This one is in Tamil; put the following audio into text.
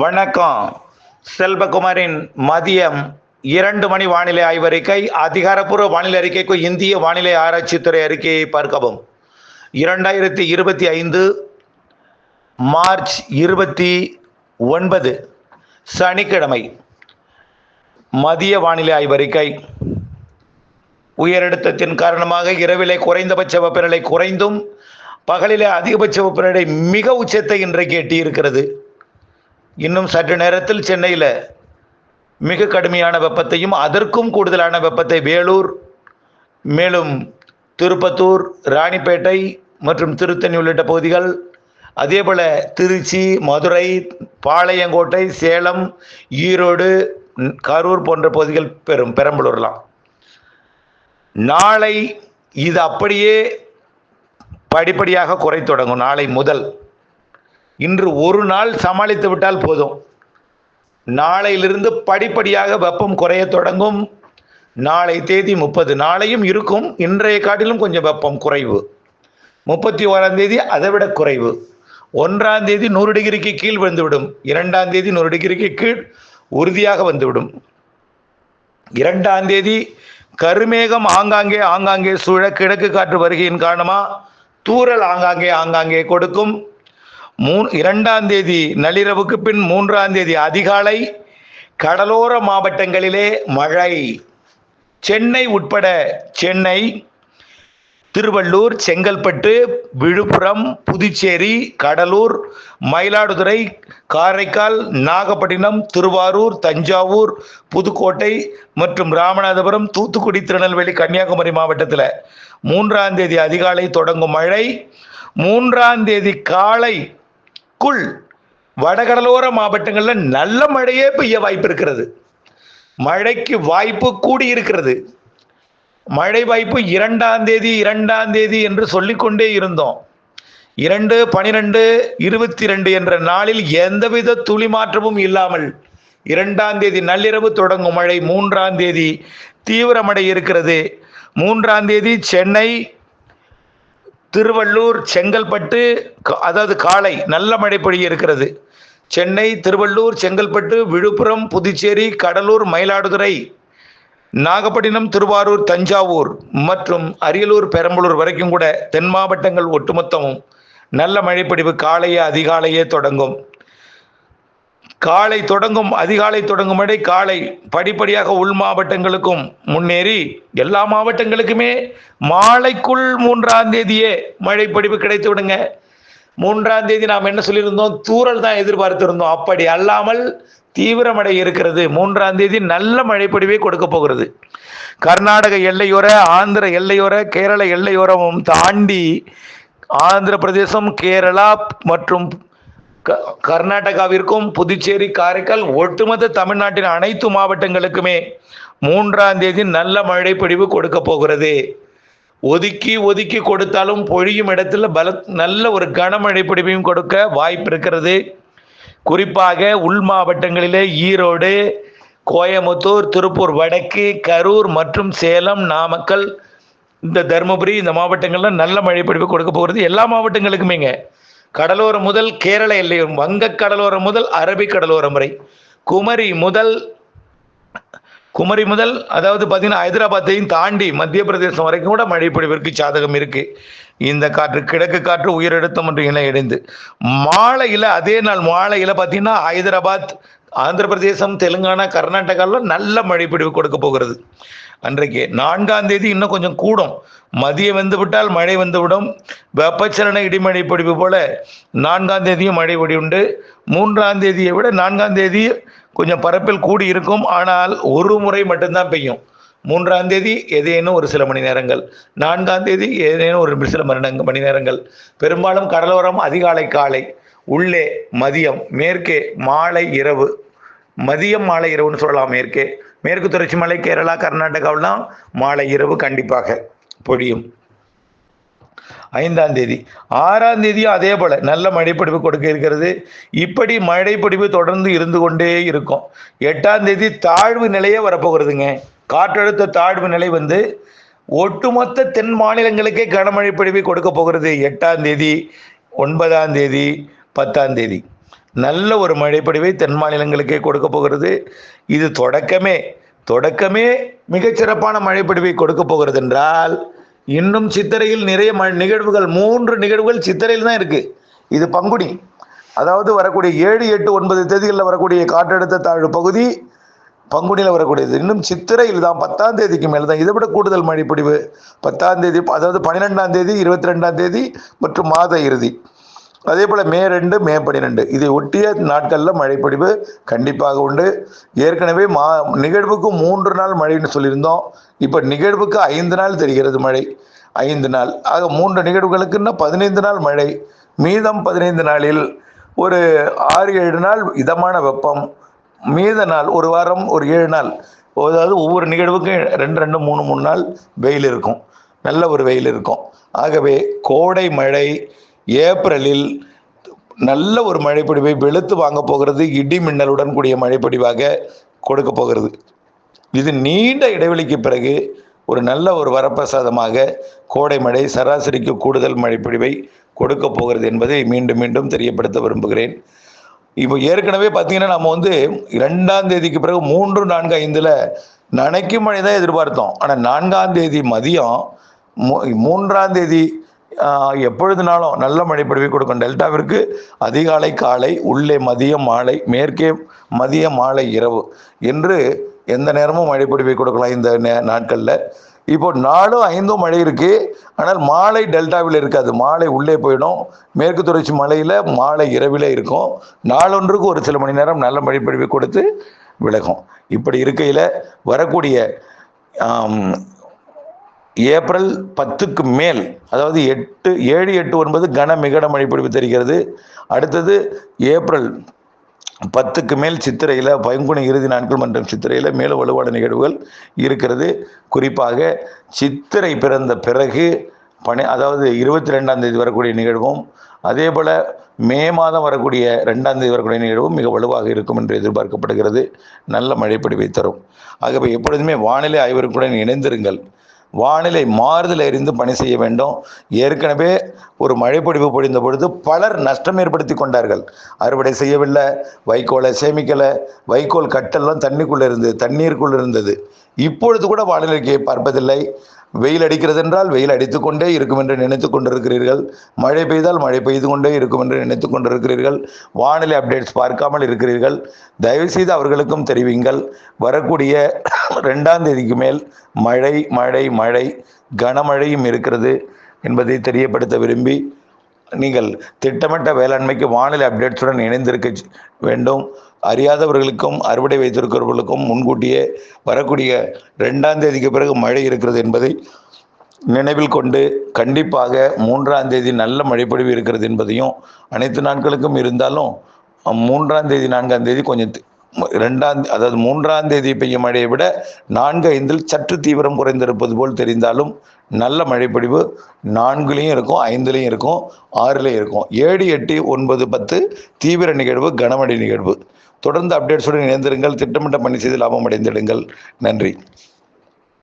வணக்கம். செல்வகுமாரின் மதியம் இரண்டு மணி வானிலை ஆய்வறிக்கை அதிகாரப்பூர்வ வானிலை அறிக்கைக்கு இந்திய வானிலை ஆராய்ச்சித்துறை அறிக்கையை பார்க்கவும். இரண்டாயிரத்தி இருபத்தி ஐந்து மார்ச் இருபத்தி ஒன்பது சனிக்கிழமை மதிய வானிலை ஆய்வறிக்கை உயரழுத்தத்தின் காரணமாக இரவிலே குறைந்தபட்ச வெப்பநிலை குறைந்தும் பகலிலே அதிகபட்ச வெப்பநிலை மிக உச்சத்தை இன்றைக்கு எட்டியிருக்கிறது. இன்னும் சற்று நேரத்தில் சென்னையில் மிக கடுமையான வெப்பத்தையும் அதற்கும் கூடுதலான வெப்பத்தை வேலூர் மேலும் திருப்பத்தூர் ராணிப்பேட்டை மற்றும் திருத்தணி உள்ளிட்ட பகுதிகள் அதேபோல் திருச்சி மதுரை பாளையங்கோட்டை சேலம் ஈரோடு கரூர் போன்ற பகுதிகள் பெறும் பெரம்பலூர்லாம். நாளை இது அப்படியே படிப்படியாக குறை தொடங்கும் நாளை முதல். இன்று ஒரு நாள் சமாளித்து விட்டால் போதும். நாளையிலிருந்து படிப்படியாக வெப்பம் குறைய தொடங்கும். நாளை தேதி முப்பது. நாளையும் இருக்கும். இன்றைய காட்டிலும் கொஞ்சம் வெப்பம் குறைவு. முப்பத்தி ஓராம் தேதி அதை விட குறைவு. ஒன்றாம் தேதி நூறு டிகிரிக்கு கீழ் வந்துவிடும் இரண்டாம் தேதி நூறு டிகிரிக்கு கீழ் உறுதியாக வந்துவிடும். இரண்டாம் தேதி கருமேகம் ஆங்காங்கே ஆங்காங்கே சூழ கிழக்கு காற்று வருகையின் காரணமாக தூறல் ஆங்காங்கே ஆங்காங்கே கொடுக்கும். மூ இரண்டாம் தேதி நள்ளிரவுக்கு பின் மூன்றாம் தேதி அதிகாலை கடலோர மாவட்டங்களிலே மழை. சென்னை உட்பட சென்னை திருவள்ளூர் செங்கல்பட்டு விழுப்புரம் புதுச்சேரி கடலூர் மயிலாடுதுறை காரைக்கால் நாகப்பட்டினம் திருவாரூர் தஞ்சாவூர் புதுக்கோட்டை மற்றும் ராமநாதபுரம் தூத்துக்குடி திருநெல்வேலி கன்னியாகுமரி மாவட்டத்தில் மூன்றாம் தேதி அதிகாலை தொடங்கும் மழை. மூன்றாம் தேதி குள் வடகடலோர மாவட்டங்களில் நல்ல மழையே பெய்ய வாய்ப்பு இருக்கிறது. மழைக்கு வாய்ப்பு கூடி இருக்கிறது மழை வாய்ப்பு இரண்டாம் தேதி இரண்டாம் தேதி என்று சொல்லிக்கொண்டே இருந்தோம். இரண்டு பனிரெண்டு இருபத்தி ரெண்டு என்ற நாளில் எந்தவித துளி மாற்றமும் இல்லாமல் இரண்டாம் தேதி நள்ளிரவு தொடங்கும் மழை மூன்றாம் தேதி தீவிரமடை இருக்கிறது. மூன்றாம் தேதி சென்னை திருவள்ளூர் செங்கல்பட்டு அதாவது காலை நல்ல மழை பொழிய இருக்கிறது. சென்னை திருவள்ளூர் செங்கல்பட்டு விழுப்புரம் புதுச்சேரி கடலூர் மயிலாடுதுறை நாகப்பட்டினம் திருவாரூர் தஞ்சாவூர் மற்றும் அரியலூர் பெரம்பலூர் வரைக்கும் கூட தென் மாவட்டங்கள் ஒட்டுமொத்தமும் நல்ல மழைப்பொழிவு காலையே அதிகாலையே தொடங்கும். காலை தொடங்கும் அதிகாலை தொடங்கும் வரை காலை படிப்படியாக உள் மாவட்டங்களுக்கும் முன்னேறி எல்லா மாவட்டங்களுக்குமே மாலைக்குள் மூன்றாம் தேதியே மழைப்பொழிவு கிடைத்து விடுங்க. மூன்றாம் தேதி நாம் என்ன சொல்லியிருந்தோம்? தூரல் தான் எதிர்பார்த்திருந்தோம் அப்படி அல்லாமல் தீவிரமடை இருக்கிறது. மூன்றாம் தேதி நல்ல மழைப்பொழிவை கொடுக்க போகிறது. கர்நாடக எல்லையோர ஆந்திர எல்லையோர கேரள எல்லையோரமும் தாண்டி ஆந்திர பிரதேசம் கேரளா மற்றும் கர்நாடகாவிற்கும் புதுச்சேரி காரைக்கால் ஒட்டுமொத்த தமிழ்நாட்டின் அனைத்து மாவட்டங்களுக்குமே மூன்றாம் தேதி நல்ல மழை பொழிவு கொடுக்க போகிறது. ஒதுக்கி ஒதுக்கி கொடுத்தாலும் பொழியும் இடத்துல பல நல்ல ஒரு கனமழை பொழிவையும் கொடுக்க வாய்ப்பு இருக்கிறது. குறிப்பாக உள் மாவட்டங்களிலே ஈரோடு கோயமுத்தூர் திருப்பூர் வடக்கு கரூர் மற்றும் சேலம் நாமக்கல் இந்த தருமபுரி இந்த மாவட்டங்களில் நல்ல மழை பொழிவு கொடுக்க போகிறது. எல்லா மாவட்டங்களுக்குமேங்க. கடலோரம் முதல் கேரள எல்லையோரம் வங்க கடலோரம் முதல் அரபிக் கடலோரம் வரை. குமரி முதல் குமரி முதல் அதாவது பார்த்தீங்கன்னா ஹைதராபாத்தையும் தாண்டி மத்திய பிரதேசம் வரைக்கும் கூட மழை பொழிவிற்கு சாதகம் இருக்கு. இந்த காற்று கிழக்கு காற்று உயரழுத்தம் மற்றும் இணை இணைந்து. மாலையில் அதே நாள் மாலையில் பார்த்தீங்கன்னா ஹைதராபாத் ஆந்திர பிரதேசம் தெலுங்கானா கர்நாடகாவில் நல்ல மழை பிடிவு கொடுக்க போகிறது. அன்றைக்கு நான்காம் தேதி இன்னும் கொஞ்சம் கூடும். மதியம் வந்து விட்டால் மழை வந்துவிடும். வெப்பச்சலன இடிமழை பொழிவு போல நான்காம் தேதியும் மழை பொடி உண்டு. மூன்றாம் தேதியை விட நான்காம் தேதி கொஞ்சம் பரப்பில் கூடி இருக்கும். ஆனால் ஒரு முறை மட்டும்தான் பெய்யும். மூன்றாம் தேதி ஏதேனும் ஒரு சில மணி நேரங்கள். நான்காம் தேதி ஏதேனும் ஒரு சில மணி மணி நேரங்கள். பெரும்பாலும் கடலோரம் அதிகாலை காலை உள்ளே மதியம் மேற்கே மாலை இரவு. மதியம் மாலை இரவுன்னு சொல்லலாம் மேற்கே. மேற்கு தொடர்ச்சி மலை கேரளா கர்நாடகாவெல்லாம் மாலை இரவு கண்டிப்பாக பொழியும். ஐந்தாம் தேதி. ஆறாம் தேதியும் அதே போல நல்ல மழைப்பொழிவு கொடுக்க இருக்கிறது. இப்படி மழைப்பிடிவு தொடர்ந்து இருந்து கொண்டே இருக்கும். எட்டாம் தேதி தாழ்வு நிலையே வரப்போகிறதுங்க. காற்றழுத்த தாழ்வு நிலை வந்து ஒட்டுமொத்த தென் மாநிலங்களுக்கே கனமழை பிடிவை கொடுக்க போகிறது. எட்டாம் தேதி ஒன்பதாம் தேதி பத்தாம் தேதி. நல்ல ஒரு மழைப்பொழிவை தென் மாநிலங்களுக்கே கொடுக்க போகிறது. இது தொடக்கமே தொடக்கமே மிகச்சிறப்பான மழைப்பொழிவை கொடுக்க போகிறது என்றால் இன்னும் சித்திரையில் நிறைய ம நிகழ்வுகள் மூன்று நிகழ்வுகள் சித்திரையில் தான் இருக்கு. இது பங்குனி. அதாவது வரக்கூடிய ஏழு எட்டு ஒன்பது தேதிகளில் வரக்கூடிய காற்றழுத்த தாழ்வு பகுதி பங்குனியில் வரக்கூடியது. இன்னும் சித்திரையில் தான் பத்தாம் தேதிக்கு மேலே தான் இதை விட கூடுதல் மழைப்பொழிவு பத்தாம் தேதி அதாவது பன்னிரெண்டாம் தேதி இருபத்தி ரெண்டாம் தேதி மற்றும் மாத இறுதி. அதே போல் மே ரெண்டு மே பன்னிரெண்டு இதை ஒட்டிய நாட்களில் மழைப்பொழிவு கண்டிப்பாக உண்டு. ஏற்கனவே மா நிகழ்வுக்கு மூன்று நாள் மழைன்னு சொல்லியிருந்தோம். இப்போ நிகழ்வுக்கு ஐந்து நாள் தெரிகிறது மழை. ஐந்து நாள். ஆக மூன்று நிகழ்வுகளுக்குன்னா பதினைந்து நாள் மழை. மீதம் பதினைந்து நாளில் ஒரு ஆறு ஏழு நாள் இதமான வெப்பம். மீத நாள் ஒரு வாரம் ஒரு ஏழு நாள். அதாவது ஒவ்வொரு நிகழ்வுக்கும் ரெண்டு ரெண்டு மூணு மூணு நாள் வெயில் இருக்கும். நல்ல ஒரு வெயில் இருக்கும். ஆகவே கோடை மழை ஏப்ரலில் நல்ல ஒரு மழைப்பொழிவை வெளுத்து வாங்க போகிறது இடி மின்னலுடன் கூடிய மழைப்பொழிவாக கொடுக்க போகிறது. இது நீண்ட இடைவெளிக்கு பிறகு ஒரு நல்ல ஒரு வரப்பிரசாதமாக கோடை மழை சராசரிக்கு கூடுதல் மழைப்பொழிவை கொடுக்க போகிறது என்பதை மீண்டும் மீண்டும் தெரியப்படுத்த விரும்புகிறேன். இப்போ ஏற்கனவே பார்த்தீங்கன்னா நம்ம வந்து இரண்டாம் தேதிக்கு பிறகு மூன்று நான்கு ஐந்தில் நனைக்கும் மழை தான் எதிர்பார்த்தோம். ஆனால் நான்காம் தேதி மதியம் மூ- மூன்றாம் தேதி எப்பொழுதுனாலும் நல்ல மழை பொழிவை கொடுக்கும். டெல்டாவிற்கு அதிகாலை காலை உள்ளே மதியம் மாலை மேற்கே மதிய மாலை இரவு என்று எந்த நேரமும் மழை பொழிவை கொடுக்கலாம் இந்த நே- இப்போ நாலும் ஐந்தும் மழை இருக்கு. ஆனால் மாலை டெல்டாவில் இருக்காது. மாலை உள்ளே போயிடும். மேற்கு தொடர்ச்சி மலையில மாலை இரவில் இருக்கும். நாளொன்றுக்கு ஒரு சில மணி நேரம் நல்ல மழை பொழிவை கொடுத்து விலகும். இப்படி இருக்கையில் வரக்கூடிய ஏப்ரல் பத்துக்கு மேல் அதாவது எட்டு ஏழு எட்டு ஒன்பது கன மிகட மழை பொழிவு தெரிகிறது. அடுத்தது ஏப்ரல் பத்துக்கு மேல் சித்திரையில் பங்குனி இறுதி நாட்கள் மற்றும் சித்திரையில் மேலும் வலுவான நிகழ்வுகள் இருக்கிறது. குறிப்பாக சித்திரை பிறந்த பிறகு பனி அதாவது இருபத்தி ரெண்டாம் தேதி வரக்கூடிய நிகழ்வும் அதே போல் மே மாதம் வரக்கூடிய ரெண்டாம் தேதி வரக்கூடிய நிகழ்வும் மிக வலுவாக இருக்கும் என்று எதிர்பார்க்கப்படுகிறது. நல்ல மழைப்படிவை தரும். ஆகவே எப்பொழுதுமே வானிலை ஆய்வருக்குடன் இணைந்திருங்கள். வானிலை மாறுதல் அறிந்து பணி செய்ய வேண்டும். ஏற்கனவே ஒரு மழைப்பொழிவு பொழிந்த பொழுது பலர் நஷ்டம் ஏற்படுத்தி கொண்டார்கள். அறுவடை செய்யவில்லை வைக்கோலை சேமிக்கலை வைக்கோல் கட்டெல்லாம் தண்ணிக்குள்ளே இருந்தது தண்ணீருக்குள்ளே இருந்தது. இப்பொழுது கூட வானிலைக்கு பார்ப்பதில்லை. வெயில் அடிக்கிறது என்றால் வெயில் அடித்துக்கொண்டே இருக்கும் என்று நினைத்து கொண்டிருக்கிறீர்கள். மழை பெய்தால் மழை பெய்து கொண்டே இருக்கும் என்று நினைத்து கொண்டிருக்கிறீர்கள். வானிலை அப்டேட்ஸ் பார்க்காமல் இருக்கிறீர்கள். தயவுசெய்து அவர்களுக்கும் தெரிவிங்கள். வரக்கூடிய ரெண்டாம் தேதிக்கு மேல் மழை மழை மழை கனமழையும் இருக்கிறது என்பதை தெரியப்படுத்த விரும்பி நீங்கள் திட்டமிட்ட வேளாண்மைக்கு வானிலை அப்டேட்ஸுடன் இணைந்திருக்க வேண்டும். அறியாதவர்களுக்கும் அறுவடை வைத்திருக்கிறவர்களுக்கும் முன்கூட்டியே வரக்கூடிய ரெண்டாம் தேதிக்கு பிறகு மழை இருக்கிறது என்பதை நினைவில் கொண்டு கண்டிப்பாக மூன்றாம் தேதி நல்ல மழைப்பொழிவு இருக்கிறது என்பதையும் அனைத்து நாட்களுக்கும் இருந்தாலும் மூன்றாம் தேதி நான்காம் தேதி கொஞ்சம் ரெண்டாம் அதாவது மூன்றாம் தேதி பெய்யும் மழையை விட நான்கு ஐந்தில் சற்று தீவிரம் குறைந்திருப்பது போல் தெரிந்தாலும் நல்ல மழைப்பொழிவு நான்குலேயும் இருக்கும் ஐந்துலேயும் இருக்கும் ஆறுலேயும் இருக்கும். ஏழு எட்டு ஒன்பது பத்து தீவிர நிகழ்வு கனமழை நிகழ்வு. தொடர்ந்து அப்டேட்ஸுடன் இணைந்திருங்கள். திட்டமிட்ட பணி செய்து லாபம் அடைந்திடுங்கள். நன்றி.